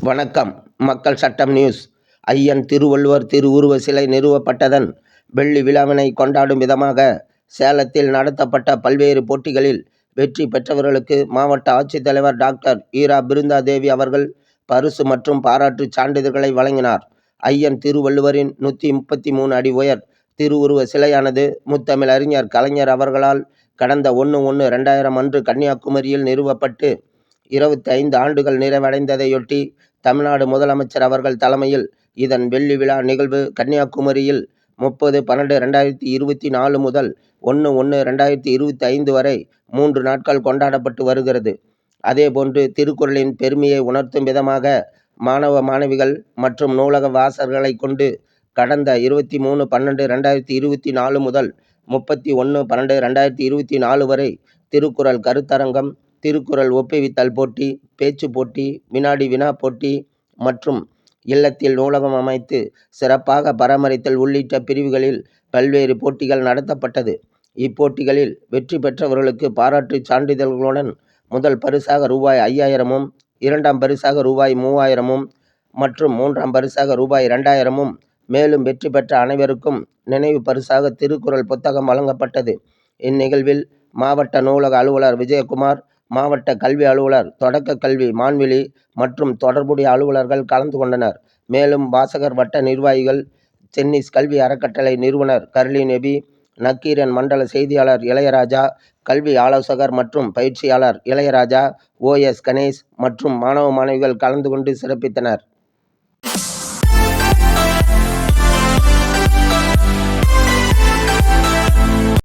வணக்கம். மக்கள் சட்டம் நியூஸ். ஐயன் திருவள்ளுவர் திருவுருவ சிலை நிறுவப்பட்டதன் வெள்ளி விழாவினை கொண்டாடும் விதமாக சேலத்தில் நடத்தப்பட்ட பல்வேறு போட்டிகளில் வெற்றி பெற்றவர்களுக்கு மாவட்ட ஆட்சித்தலைவர் டாக்டர் ஈரா பிருந்தாதேவி அவர்கள் பரிசு மற்றும் பாராட்டுச் சான்றிதழ்களை வழங்கினார். ஐயன் திருவள்ளுவரின் நூற்றி முப்பத்தி மூணு அடி உயர் திருவுருவ சிலையானது முத்தமிழ் அறிஞர் கலைஞர் அவர்களால் கடந்த ஒன்று ஒன்று ரெண்டாயிரம் அன்று கன்னியாகுமரியில் நிறுவப்பட்டு இருபத்தி ஐந்து ஆண்டுகள் நிறைவடைந்ததையொட்டி தமிழ்நாடு முதலமைச்சர் அவர்கள் தலைமையில் இதன் வெள்ளி விழா நிகழ்வு கன்னியாகுமரியில் முப்பது பன்னெண்டு ரெண்டாயிரத்தி இருபத்தி நாலு முதல் ஒன்று ஒன்று ரெண்டாயிரத்தி இருபத்தி ஐந்து வரை மூன்று நாட்கள் கொண்டாடப்பட்டு வருகிறது. அதேபோன்று திருக்குறளின் பெருமையை உணர்த்தும் விதமாக மாணவ மாணவிகள் மற்றும் நூலக வாசகர்களை கொண்டு கடந்த இருபத்தி மூணு பன்னெண்டு ரெண்டாயிரத்தி இருபத்தி நாலு முதல் முப்பத்தி ஒன்று பன்னெண்டு ரெண்டாயிரத்தி இருபத்தி நாலு வரை திருக்குறள் கருத்தரங்கம் திருக்குறள் ஒப்புவித்தல் போட்டி பேச்சு போட்டி வினாடி வினா போட்டி மற்றும் இல்லத்தில் நூலகம் அமைத்து சிறப்பாக பராமரித்தல் உள்ளிட்ட பிரிவுகளில் பல்வேறு போட்டிகள் நடத்தப்பட்டது. இப்போட்டிகளில் வெற்றி பெற்றவர்களுக்கு பாராட்டுச் சான்றிதழ்களுடன் முதல் பரிசாக ரூபாய் ஐயாயிரமும் இரண்டாம் பரிசாக ரூபாய் மூவாயிரமும் மற்றும் மூன்றாம் பரிசாக ரூபாய் ரெண்டாயிரமும் மேலும் வெற்றி பெற்ற அனைவருக்கும் நினைவு பரிசாக திருக்குறள் புத்தகம் வழங்கப்பட்டது. இந்நிகழ்வில் மாவட்ட நூலக அலுவலர் விஜயகுமார் மாவட்ட கல்வி அலுவலர் தொடக்க கல்வி மான்விழி மற்றும் தொடர்புடைய அலுவலர்கள் கலந்து கொண்டனர். மேலும் வாசகர் வட்ட நிர்வாகிகள் சென்னிஸ் கல்வி அறக்கட்டளை நிறுவனர் கர்லி நெபி நக்கீரன் மண்டல செய்தியாளர் இளையராஜா கல்வி ஆலோசகர் மற்றும் பயிற்சியாளர் இளையராஜா ஓ எஸ் கணேஷ் மற்றும் மாணவ மாணவிகள் கலந்து கொண்டு சிறப்பித்தனர்.